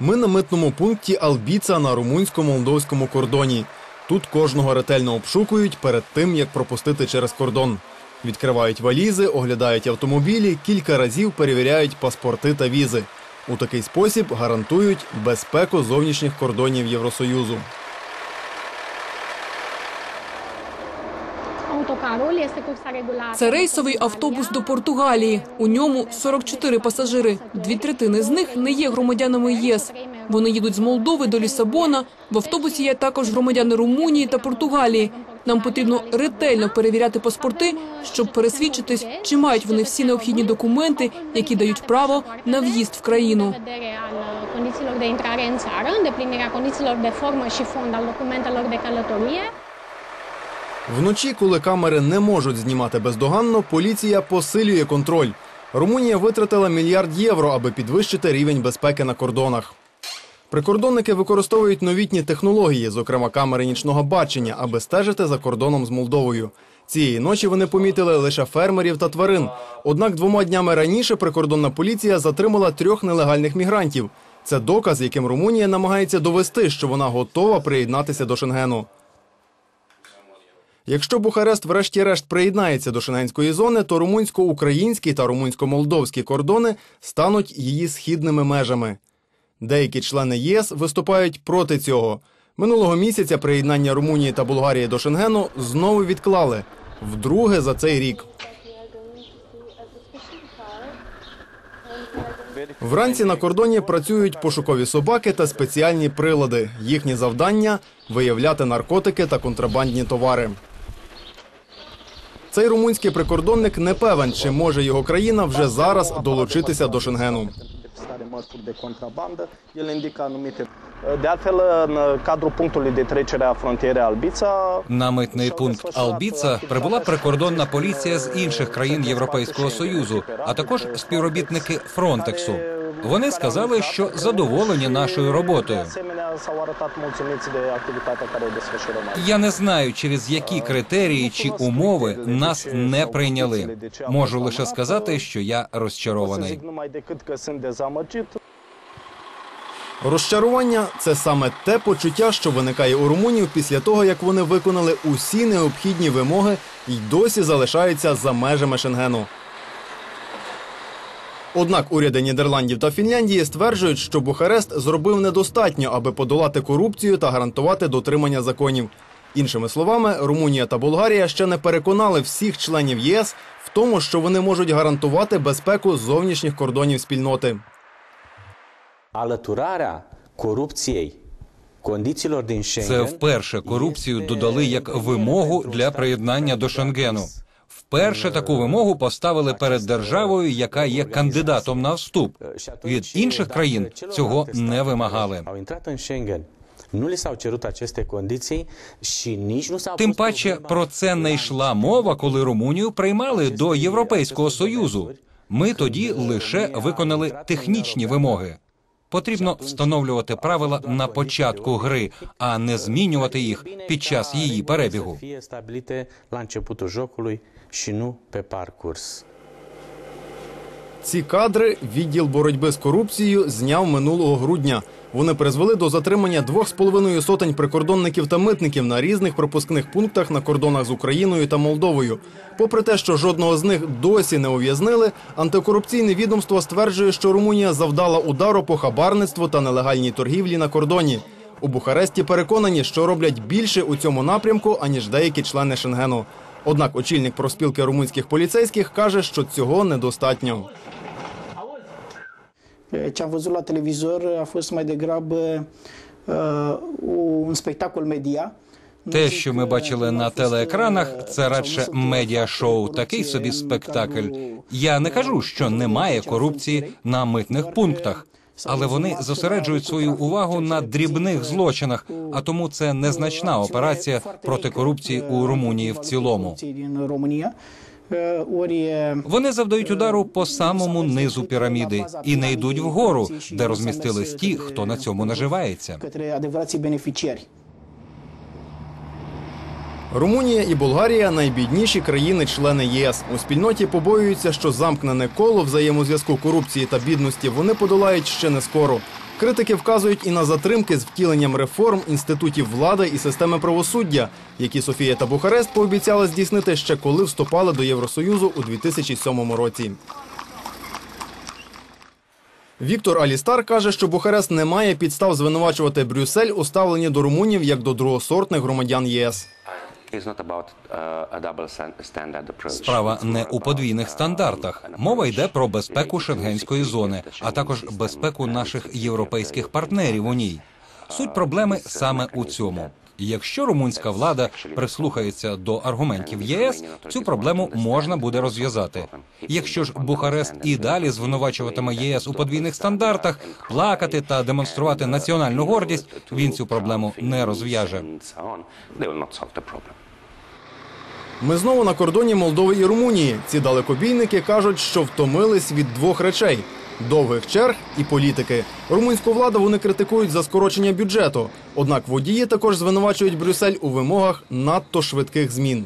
Ми на митному пункті Албіца на румунсько-молдовському кордоні. Тут кожного ретельно обшукують перед тим, як пропустити через кордон. Відкривають валізи, оглядають автомобілі, кілька разів перевіряють паспорти та візи. У такий спосіб гарантують безпеку зовнішніх кордонів Євросоюзу. Це рейсовий автобус до Португалії. У ньому 44 пасажири. Дві третини з них не є громадянами ЄС. Вони їдуть з Молдови до Лісабона. В автобусі є також громадяни Румунії та Португалії. Нам потрібно ретельно перевіряти паспорти, щоб пересвідчитись, чи мають вони всі необхідні документи, які дають право на в'їзд в країну. de formă și fond al documentelor de călătorie. Вночі, коли камери не можуть знімати бездоганно, поліція посилює контроль. Румунія витратила мільярд євро, аби підвищити рівень безпеки на кордонах. Прикордонники використовують новітні технології, зокрема камери нічного бачення, аби стежити за кордоном з Молдовою. Цієї ночі вони помітили лише фермерів та тварин. Однак двома днями раніше прикордонна поліція затримала трьох нелегальних мігрантів. Це доказ, яким Румунія намагається довести, що вона готова приєднатися до Шенгену. Якщо Бухарест врешті-решт приєднається до шенгенської зони, то румунсько-українські та румунсько-молдовські кордони стануть її східними межами. Деякі члени ЄС виступають проти цього. Минулого місяця приєднання Румунії та Болгарії до Шенгену знову відклали вдруге за цей рік. Вранці на кордоні працюють пошукові собаки та спеціальні прилади. Їхнє завдання виявляти наркотики та контрабандні товари. Цей румунський прикордонник не певен, чи може його країна вже зараз долучитися до Шенгену. На митний пункт Албіца прибула прикордонна поліція з інших країн Європейського союзу, а також співробітники Фронтексу. Вони сказали, що задоволені нашою роботою. S-au arătat mulțumiți de activitatea care o desfășurăm. Я не знаю, через які критерії чи умови нас не прийняли. Можу лише сказати, що я розчарований. Розчарування це саме те почуття, що виникає у румунів після того, як вони виконали усі необхідні вимоги і досі залишаються за межами Шенгену. Однак уряди Нідерландів та Фінляндії стверджують, що Бухарест зробив недостатньо, аби подолати корупцію та гарантувати дотримання законів. Іншими словами, Румунія та Болгарія ще не переконали всіх членів ЄС в тому, що вони можуть гарантувати безпеку зовнішніх кордонів спільноти. alăturarea corupției condițiilor Це вперше корупцію додали як вимогу для приєднання до Шенгену. Вперше таку вимогу поставили перед державою, яка є кандидатом на вступ. Від інших країн цього не вимагали. Тим паче про це не йшла мова, коли Румунію приймали до Європейського союзу. Ми тоді лише виконали технічні вимоги. Потрібно встановлювати правила на початку гри, а не змінювати їх під час її перебігу. Ці кадри відділ боротьби з корупцією зняв минулого грудня. Вони призвели до затримання двох з половиною сотень прикордонників та митників на різних пропускних пунктах на кордонах з Україною та Молдовою. Попри те, що жодного з них досі не ув'язнили, антикорупційне відомство стверджує, що Румунія завдала удару по хабарництву та нелегальній торгівлі на кордоні. У Бухаресті переконані, що роблять більше у цьому напрямку, аніж деякі члени Шенгену. Однак очільник профспілки румунських поліцейських каже, що цього недостатньо. Ce am văzut la televizor a fost mai degrabă uh, un spectacol media. Те, що ми бачили на телеекранах, це радше медіашоу, такий собі спектакль. Я не кажу, що немає корупції на митних пунктах, але вони зосереджують свою увагу на дрібних злочинах, а тому це незначна операція проти корупції у Румунії в цілому. Вони завдають удару по самому низу піраміди і не йдуть вгору, де розмістились ті, хто на цьому наживається. Румунія і Болгарія найбідніші країни-члени ЄС. У спільноті побоюються, що замкнене коло взаємозв'язку корупції та бідності вони подолають ще не скоро. Критики вказують і на затримки з втіленням реформ інститутів влади і системи правосуддя, які Софія та Бухарест пообіцяли здійснити ще коли вступали до Євросоюзу у 2007 році. Віктор Алістар каже, що Бухарест не має підстав звинувачувати Брюссель у ставленні до румунів як до другосортних громадян ЄС. Uh. Справа не у подвійних стандартах. Мова йде про безпеку шенгенської зони, а також безпеку наших європейських партнерів у ній. Суть проблеми саме у цьому. Якщо румунська влада прислухається до аргументів ЄС, цю проблему можна буде розв'язати. Якщо ж Бухарест і далі звинувачуватиме ЄС у подвійних стандартах, плакати та демонструвати національну гордість, він цю проблему не розв'яже. Ми знову на кордоні Молдови і Румунії. Ці далекобійники кажуть, що втомились від двох речей: довгих черг і політики. Румунську владу вони критикують за скорочення бюджету. Однак водії також звинувачують Брюссель у вимогах надто швидких змін.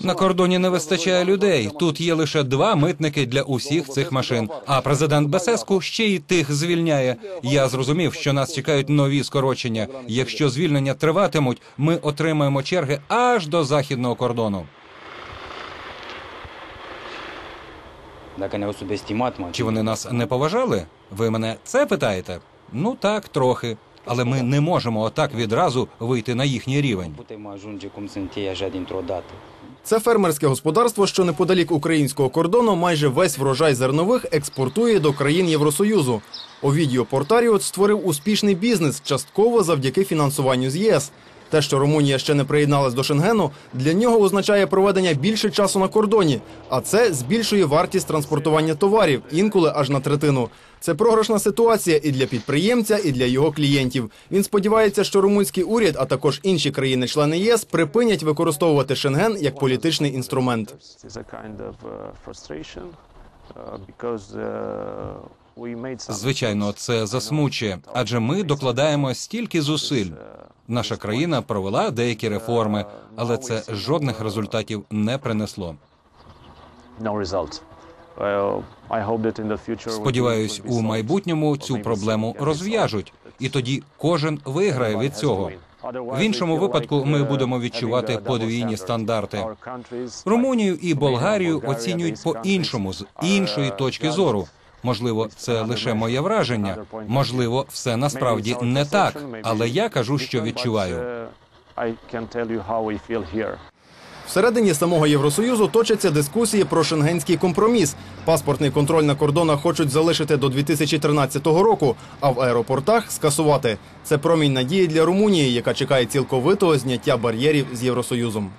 На кордоні не вистачає людей. Тут є лише два митники для усіх цих машин. А президент Бесеску ще й тих звільняє. Я зрозумів, що нас чекають нові скорочення. Якщо звільнення триватимуть, ми отримаємо черги аж до західного кордону. Чи вони нас не поважали? Ви мене це питаєте? Ну так, трохи. Але ми не можемо отак відразу вийти на їхній рівень. Це фермерське господарство, що неподалік українського кордону, майже весь врожай зернових експортує до країн Євросоюзу. Овідіо Портаріот створив успішний бізнес частково завдяки фінансуванню з ЄС. Те, що Румунія ще не приєдналась до Шенгену, для нього означає проведення більше часу на кордоні, а це збільшує вартість транспортування товарів, інколи аж на третину. Це програшна ситуація і для підприємця, і для його клієнтів. Він сподівається, що румунський уряд, а також інші країни-члени ЄС, припинять використовувати Шенген як політичний інструмент. Звичайно, це засмучує, адже ми докладаємо стільки зусиль. Наша країна провела деякі реформи, але це жодних результатів не принесло. Сподіваюсь, у майбутньому цю проблему розв'яжуть, і тоді кожен виграє від цього. В іншому випадку ми будемо відчувати подвійні стандарти. Румунію і Болгарію оцінюють по-іншому, з іншої точки зору. Можливо, це лише моє враження. Можливо, все насправді не так, але я кажу, що відчуваю. Всередині самого Євросоюзу точаться дискусії про шенгенський компроміс. Паспортний контроль на кордонах хочуть залишити до 2013 року, а в аеропортах скасувати. Це промінь надії для Румунії, яка чекає цілковитого зняття бар'єрів з Євросоюзом.